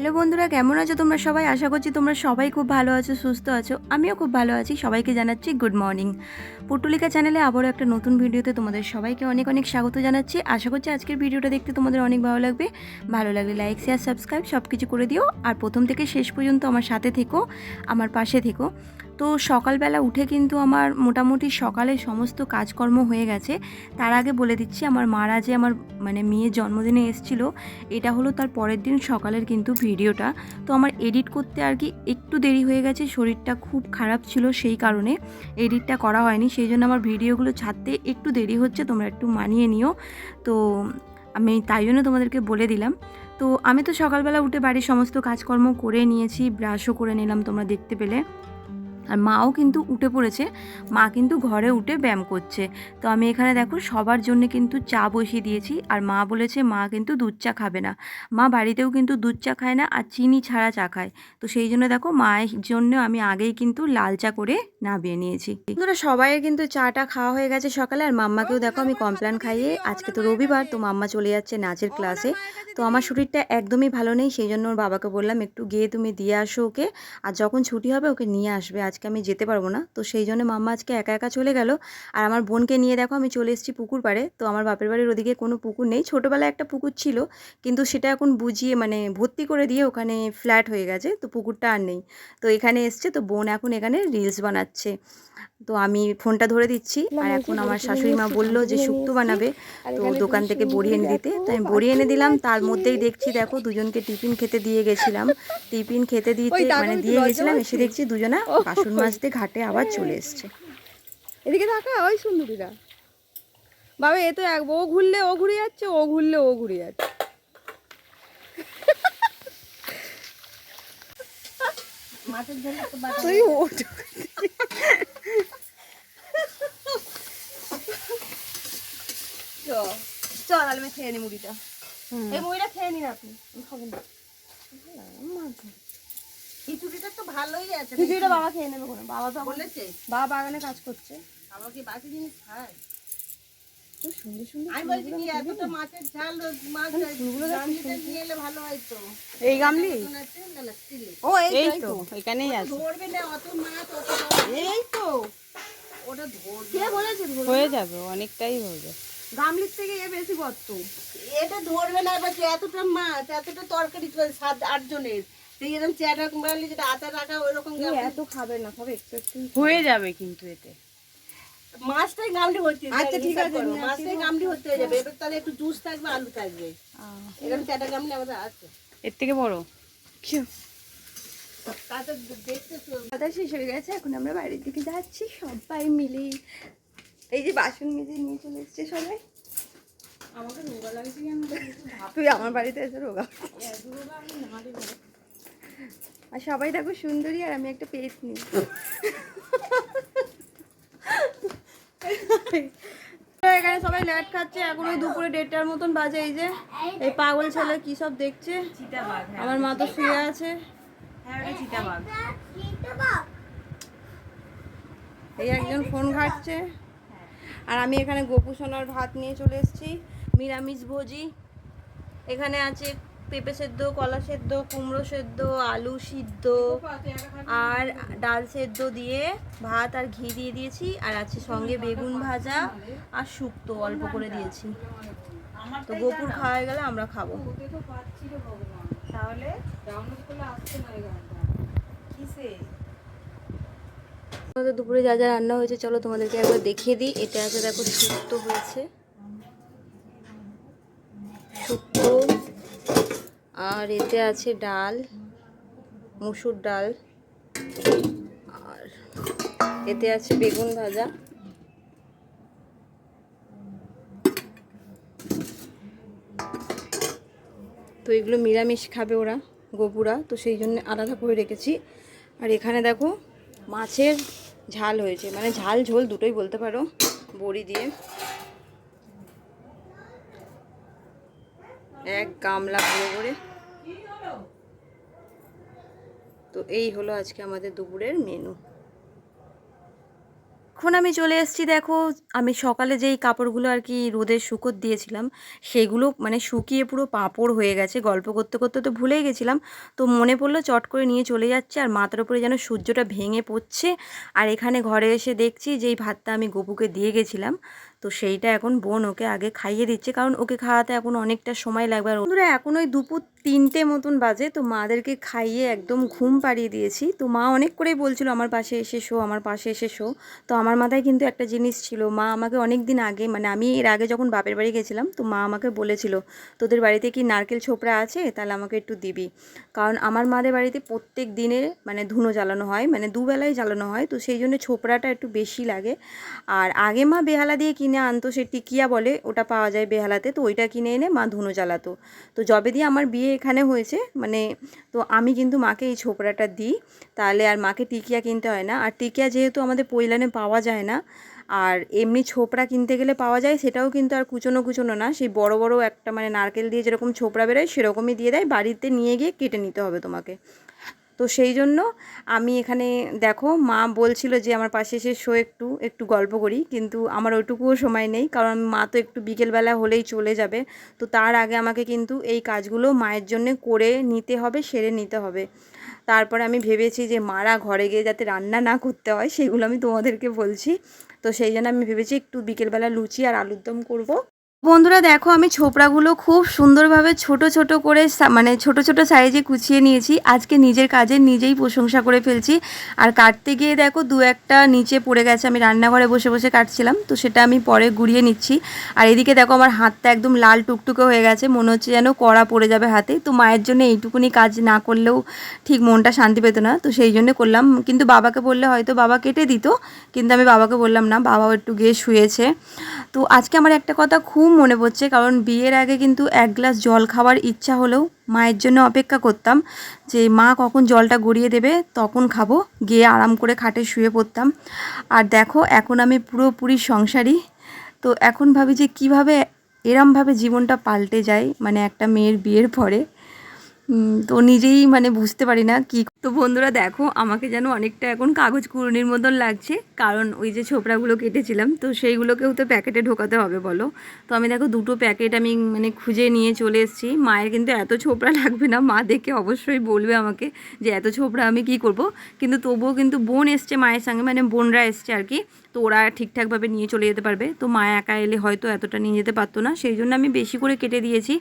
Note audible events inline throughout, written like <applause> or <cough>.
Hello বন্ধুরা, কেমন আছো তোমরা সবাই? আশা করছি তোমরা সবাই খুব ভালো আছো, সুস্থ আছো। আমিও খুব ভালো আছি। সবাইকে জানাচ্ছি গুড মর্নিং। পুটুলিকা চ্যানেলে আবারও একটা নতুন ভিডিওতে তোমাদের সবাইকে অনেক অনেক স্বাগত জানাচ্ছি। আশা করছি আজকের ভিডিওটা দেখতে তোমাদের অনেক ভালো লাগবে। ভালো লাগলে লাইক শেয়ার সাবস্ক্রাইব সব কিছু করে দিও। আর প্রথম থেকে শেষ পর্যন্ত আমার সাথে থেকো, আমার পাশে থেকো। তো সকালবেলা উঠে কিন্তু আমার মোটামুটি সকালে সমস্ত কাজকর্ম হয়ে গেছে। তার আগে বলে দিচ্ছি, আমার মারা যে আমার মানে মেয়ের জন্মদিনে এসেছিল, এটা হলো তার পরের দিন সকালের কিন্তু ভিডিওটা। তো আমার এডিট করতে আর কি একটু দেরি হয়ে গেছে, শরীরটা খুব খারাপ ছিল সেই কারণে এডিটটা করা হয়নি সেই জন্য আমার ভিডিওগুলো ছাড়তে একটু দেরি হচ্ছে, তোমরা একটু মানিয়ে নিও। তো আমি তাই জন্য তোমাদেরকে বলে দিলাম। তো আমি তো সকালবেলা উঠে বাড়ির সমস্ত কাজকর্ম করে নিয়েছি ব্রাশও করে নিলাম তোমরা দেখতে পেলে। আর মাও কিন্তু উঠে পড়েছে। মা কিন্তু ঘরে উঠে ব্যায়াম করছে। তো আমি এখানে দেখো সবার জন্য কিন্তু চা বসিয়ে দিয়েছি। আর মা বলেছে মা কিন্তু দুধ চা খাবে না। মা বাড়িতেও কিন্তু দুধ চা খায় না আর চিনি ছাড়া চা খায়। তো সেই জন্য দেখো মায়ের জন্য আমি আগেই কিন্তু লাল চা করে নামিয়ে নিয়েছি। বন্ধুরা সবাইয়ের কিন্তু চাটা খাওয়া হয়ে গেছে সকালে। আর মাম্মাকেও দেখো আমি কমপ্লেন খাইয়ে আজকে তো রবিবার, তো মাম্মা চলে যাচ্ছে নাচের ক্লাসে। তো আমার শরীরটা একদমই ভালো নেই, সেই জন্য ওর বাবাকে বললাম একটু গিয়ে তুমি দিয়ে আসো ওকে। আর যখন ছুটি হবে ওকে নিয়ে আসবে আজকে। আমি যেতে পারব না। তো সেই জন্য মাম্মা আজকে একা একা চলে গেল। আর আমার বোনকে নিয়ে দেখো আমি চলে এসেছি পুকুর পাড়ে। তো আমার বাপের বাড়ির ওদিকে কোনো পুকুর নেই। ছোটোবেলায় একটা পুকুর ছিল কিন্তু সেটা এখন বুঝিয়ে মানে ভর্তি করে দিয়ে ওখানে ফ্ল্যাট হয়ে গেছে। তো পুকুরটা আর নেই। তো এখানে এসছে তো বোন এখন এখানে রিলস বানাচ্ছে। তো আমি ফোনটা ধরে দিচ্ছি। আর এখন আমার শাশুড়ি মা বলল যে শুক্তো বানাবে। তো দোকান থেকে বড়ি এনে দিতে। তো আমি বড়ি এনে দিলাম। তার মধ্যেই দেখছি দেখো দুজনকে টিফিন খেতে দিয়ে গেছিলাম। টিফিন খেতে দিতে মানে দিয়ে গেছিলাম এসে দেখছি দুজনা বাসন মাজতে ঘাটে আবার চলে এসছে। এদিকে থাকা ওই সুন্দরীরা। বাবা এ তো এক ও ঘুরলে ও ঘুরে যাচ্ছে ও ঘুরলে ও ঘুরে যাচ্ছে। তুই ওঠ। চল আমি খেয়ে নি মুড়িটা। এই মুড়িটা খেয়ে নিন আপনি আমি খাবেন না। খিচুড়িটা তো ভালোই আছে খিচুড়িটা বাবা খেয়ে নেবে কোনো বাবা তো বলেছে। বাবা বাগানে কাজ করছে। আমার কি বাকি জিনিস খায়? তো সুন্দর সুন্দর আমি বলছি কি এতটা মাছের ঝাল মাছ গামলিতে নিয়ে এলে ভালো হয় তো। এই গামলি? হচ্ছে না না স্টিলে ও এই তো এখানেই আছে। ধরবে না অত মাছ অত এই তো। ওটা ধরবে কে বলেছে হয়ে যাবে অনেকটাই হয়ে যাবে। গামলির থেকে এ বেশি বত্ত। এটা ধরবে না এবার এতটা মাছ এতটা তরকারি সাত আট জনের এরকম চেয়ার মারলে যেটা আটা রাখা ওই এত খাবে না খাবে একটু একটু হয়ে যাবে কিন্তু এতে। মাছটাই গামলি হচ্ছে আচ্ছা, ঠিক আছে, মাছটাই গামলি হতে যাবে। এবার তাহলে একটু জুস থাকবে আলু থাকবে। এরকম চারটা গামলি আমাদের আছে। এর থেকে বড়? শেষ হয়ে গেছে এখন আমরা বাড়ির দিকে যাচ্ছি সবাই মিলে। এই যে বাসন মেজে নিয়ে চলে এসছে সবাই। আমাকে রোগা লাগছে কেন? তুই আমার বাড়িতে এসে রোগা আর সবাই দেখো সুন্দরী আর আমি একটা পেট নিই। এখানে সবাই লেট খাচ্ছে এখন ওই দুপুরে দেড়টার মতন বাজে এই যে। এই পাগল ছেলে কি সব দেখছে? আমার মা তো শুয়ে আছে। এই একজন ফোন ঘাটছে। আর আমি এখানে গোপু সোনার ভাত নিয়ে চলে এসেছি নিরামিষ ভোজি এখানে আছে পেঁপে সেদ্ধ কলা সেদ্ধ কুমড়ো সেদ্ধ আলু সিদ্ধ আর ডাল সেদ্ধ দিয়ে ভাত আর ঘি দিয়ে দিয়েছি। আর আছে সঙ্গে বেগুন ভাজা আর শুক্তো অল্প করে দিয়েছি। তো গোপুর খাওয়া গেলে আমরা খাব। আমাদের দুপুরে যা যা রান্না হয়েছে চলো তোমাদেরকে একবার দেখিয়ে দিই। এটা আছে দেখো শুক্তো হয়েছে। শুক্তো আর এতে আছে ডাল, মুসুর ডাল, আর এতে আছে বেগুন ভাজা। তো এগুলো নিরামিষ খাবে ওরা গোপুরা তো সেই জন্য আলাদা করে রেখেছি। আর এখানে দেখো মাছের ঝাল হয়েছে মানে ঝাল ঝোল দুটোই বলতে পারো, বড়ি দিয়ে। এক গামলা ভরে ভরে তো এই হলো আজকে আমাদের দুপুরের মেনু এখন আমি চলে এসেছি, দেখো, আমি সকালে যেই কাপড়গুলো আর কি রোদে শুকোত দিয়েছিলাম, সেগুলো মানে শুকিয়ে পুরো পাঁপড় হয়ে গেছে। গল্প করতে করতে তো ভুলেই গেছিলাম, তো মনে পড়ল চট করে নিয়ে চলে যাচ্ছে, আর মাথার উপরে যেন সূর্যটা ভেঙে পড়ছে। আর এখানে ঘরে এসে দেখছি যেই ভাতটা আমি গপুকে দিয়ে গেছিলাম তো সেইটা এখন বোন ওকে আগে খাইয়ে দিচ্ছে। কারণ ওকে খাওয়াতে এখন অনেকটা সময় লাগবে। আর বন্ধুরা, এখন ওই দুপুর তিনটে মতন বাজে, তো মাদেরকে খাইয়ে একদম ঘুম পাড়িয়ে দিয়েছি। তো মা অনেক করেই বলছিল, আমার পাশে এসে শো, আমার পাশে এসে শো। তো আমার মাথায় কিন্তু একটা জিনিস ছিল, মা আমাকে অনেক দিন আগে মানে আমি এর আগে যখন বাপের বাড়ি গেছিলাম, তো মা আমাকে বলেছিল, তোদের বাড়িতে কি নারকেল ছোপড়া আছে? তাহলে আমাকে একটু দিবি। কারণ আমার মাদের বাড়িতে প্রত্যেক দিনে মানে ধুনো জ্বালানো হয় মানে দুবেলায় জ্বালানো হয়, তো সেই জন্য ছোপড়াটা একটু বেশি লাগে। আর আগে মা বেহালা দিয়ে কিনে আনতো সে টিকিয়া বলে, ওটা পাওয়া যায় বেহালাতে, তো ওইটা কিনে এনে মা ধুনো জ্বালাতো। তো যবে দিয়ে আমার বিয়ে এখানে হয়েছে মানে তো আমি কিন্তু মাকে এই ছোপড়াটা দিই, তাহলে আর মাকে টিকিয়া কিনতে হয় না। আর টিকিয়া যেহেতু আমাদের পৈলানে পাওয়া যায় না, আর এমনি ছোপড়া কিনতে গেলে পাওয়া যায়, সেটাও কিন্তু আর কুচনো কুচনো না। সেই বড় বড় একটা মানে নারকেল দিয়ে যেরকম ছোপড়া বেরোয়, সেরকমই দিয়ে দেয়, বাড়িতে নিয়ে গিয়ে কেটে নিতে হবে তোমাকে। তো সেই জন্য আমি এখানে, দেখো, মা বলছিল যে আমার পাশে এসে শো একটু একটু গল্প করি, কিন্তু আমার ওইটুকুও সময় নেই, কারণ মা তো একটু বিকেলবেলা হলেই চলে যাবে। তো তার আগে আমাকে কিন্তু এই কাজগুলো মায়ের জন্য করে নিতে হবে, সেরে নিতে হবে। তারপরে আমি ভেবেছি যে মারা ঘরে গিয়ে যাতে রান্না না করতে হয়, সেগুলো আমি তোমাদেরকে বলছি। তো সেই জন্য আমি ভেবেছি একটু বিকেলবেলা লুচি আর আলুর দম করব। বন্ধুরা দেখো, আমি ছোপড়াগুলো খুব সুন্দরভাবে ছোট ছোট করে মানে ছোট ছোট সাইজে কুচিয়ে নিয়েছি। আজকে নিজের কাজে নিজেই প্রশংসা করে ফেলছি। আর কাটতে গিয়ে দেখো, দু একটা নিচে পড়ে গেছে। আমি রান্নাঘরে বসে বসে কাটছিলাম, তো সেটা আমি পরে গুড়িয়ে নিচ্ছি। আর এদিকে দেখো, আমার হাতটা একদম লাল টুকটুকে হয়ে গেছে। মনে হচ্ছে যেন কড়া পড়ে যাবে হাতে। তো মায়ের জন্য এইটুকুনি কাজ না করলেও ঠিক মনটা শান্তি পেত না। তো সেই জন্য করলাম। কিন্তু বাবাকে বললে হয়তো বাবা কেটে দিত, কিন্তু আমি বাবাকে বললাম না। বাবাও একটু গিয়ে শুয়েছে। তো আজকে আমার একটা কথা খুব মনে পড়ছে, কারণ বিয়ের আগে কিন্তু এক গ্লাস জল খাওয়ার ইচ্ছা হলেও মায়ের জন্য অপেক্ষা করতাম যে মা কখন জলটা গড়িয়ে দেবে তখন খাব। গিয়ে আরাম করে খাটে শুয়ে পড়তাম। আর দেখো, এখন আমি পুরোপুরি সংসারী। তো এখন ভাবি যে কীভাবে এরমভাবে জীবনটা পাল্টে যায় মানে একটা মেয়ের বিয়ের পরে। তো নিজেই মানে বুঝতে পারি না কি তো বন্ধুরা দেখো, আমাকে যেন অনেকটা এখন কাগজ কুড়ুনির মতন লাগছে, কারণ ওই যে ছোপড়াগুলো কেটেছিলাম, তো সেইগুলোকেও তো প্যাকেটে ঢোকাতে হবে বলো। তো আমি দেখো দুটো প্যাকেট আমি মানে খুঁজে নিয়ে চলে এসেছি। মায়ের কিন্তু এত ছোপড়া <laughs> লাগবে না, মা দেখে অবশ্যই বলবে আমাকে যে এত ছোপড়া আমি কি করব। কিন্তু তবুও কিন্তু বোন এসছে মায়ের সঙ্গে মানে বোনরা এসছে আর কি। তো ওরা ঠিকঠাকভাবে নিয়ে চলে যেতে পারবে। তো মা একা এলে হয়তো এতটা নিয়ে যেতে পারতো না। সেই জন্য আমি বেশি করে কেটে দিয়েছি।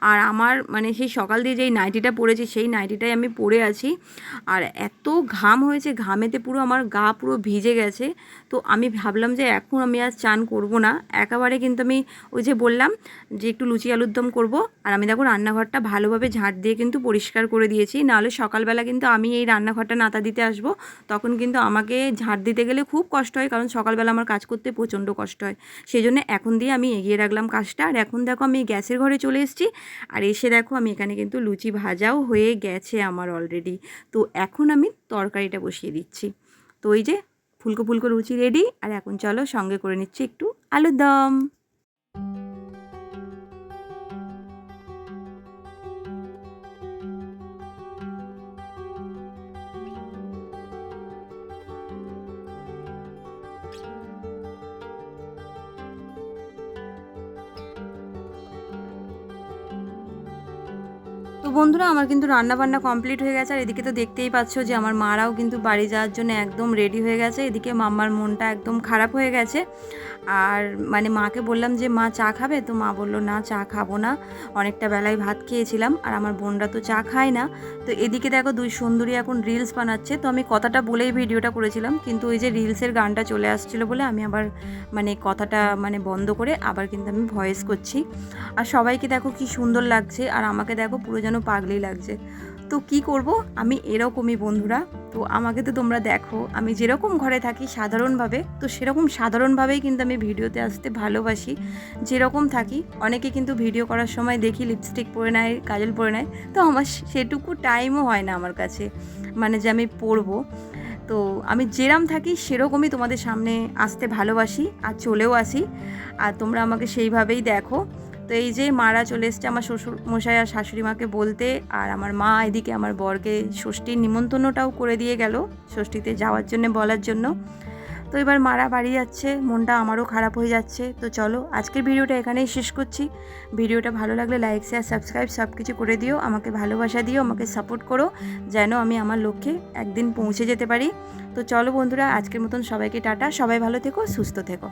আর আমার মানে সেই সকাল দিয়ে যেই নাইটিটা পরেছি, সেই নাইটিটাই আমি পরে আছি। আর এত ঘাম হয়েছে, ঘামেতে পুরো আমার গা পুরো ভিজে গেছে। তো আমি ভাবলাম যে এখন আমি আর চান করব না। একেবারে কিন্তু আমি ওই যে বললাম যে একটু লুচি আলুর দম করব। আর আমি দেখো রান্নাঘরটা ভালোভাবে ঝাঁট দিয়ে কিন্তু পরিষ্কার করে দিয়েছি। নাহলে সকালবেলা কিন্তু আমি এই রান্নাঘরটা নাতা দিতে আসব। তখন কিন্তু আমাকে ঝাঁট দিতে গেলে খুব কষ্ট হয়। কারণ সকালবেলা আমার কাজ করতে প্রচণ্ড কষ্ট হয়। সেই জন্য এখন দিয়ে আমি এগিয়ে রাখলাম কাজটা। আর এখন দেখো আমি গ্যাসের ঘরে চলে এসেছি। আর এসে দেখো আমি এখানে কিন্তু লুচি ভাজাও হয়ে গেছে আমার অলরেডি তো এখন আমি তরকারিটা বসিয়ে দিচ্ছি। তো ওই যে ফুলকো ফুলকো লুচি রেডি আর এখন চলো সঙ্গে করে নিচ্ছি একটু আলুর দম বন্ধুরা, আমার কিন্তু রান্না বান্না কমপ্লিট হয়ে গেছে। আর এদিকে তো দেখতেই পাচ্ছ যে আমার মারাও কিন্তু বাড়ি যাওয়ার জন্য একদম রেডি হয়ে গেছে। এদিকে মাম্মার মনটা একদম খারাপ হয়ে গেছে। আর মানে মাকে বললাম যে, মা চা খাবে? তো মা বলল, না, চা খাব না। অনেকটা বেলায় ভাত খেয়েছিলাম। আর আমার বোনরা তো চা খায় না। তো এদিকে দেখো, দুই সুন্দরী এখন রিলস বানাচ্ছে। তো আমি কথাটা বলেই ভিডিওটা করেছিলাম। কিন্তু ওই যে রিলসের গানটা চলে আসছিল বলে আমি আবার মানে কথাটা মানে বন্ধ করে আবার কিন্তু আমি ভয়েস করছি। আর সবাইকে দেখো কি সুন্দর লাগছে। আর আমাকে দেখো পুরো যেন পাগলি লাগছে। তো কি করব? আমি এরকমই বন্ধুরা। তো আমাকে তো তোমরা দেখো, আমি যেরকম ঘরে থাকি সাধারণভাবে, তো সেরকম সাধারণভাবেই কিন্তু আমি ভিডিওতে আসতে ভালোবাসি। যেরকম থাকি, অনেকে কিন্তু ভিডিও করার সময় দেখি লিপস্টিক পরে নেয়, কাজল পরে নেয়। তো আমার সেটুকু টাইমও হয় না আমার কাছে মানে যে আমি পরবো। তো আমি যেরম থাকি সেরকমই তোমাদের সামনে আসতে ভালোবাসি আর চলেও আসি। আর তোমরা আমাকে সেইভাবেই দেখো। তো এই যে মারা চলে এসছে আমার শ্বশুর মশাই আর শাশুড়ি মাকে বলতে, আর আমার মা এদিকে আমার বরকে ষষ্ঠীর নিমন্ত্রণটাও করে দিয়ে গেল ষষ্ঠীতে যাওয়ার জন্য বলার জন্য। তো এবার মারা বাড়ি যাচ্ছে, মনটা আমারও খারাপ হয়ে যাচ্ছে। তো চলো আজকের ভিডিওটা এখানেই শেষ করছি। ভিডিওটা ভালো লাগলে লাইক শেয়ার সাবস্ক্রাইব সব কিছু করে দিও, আমাকে ভালোবাসা দিও, আমাকে সাপোর্ট করো, যেন আমি আমার লক্ষ্যে একদিন পৌঁছে যেতে পারি। তো চলো বন্ধুরা, আজকের মতন সবাইকে টাটা, সবাই ভালো থেকো, সুস্থ থেকো।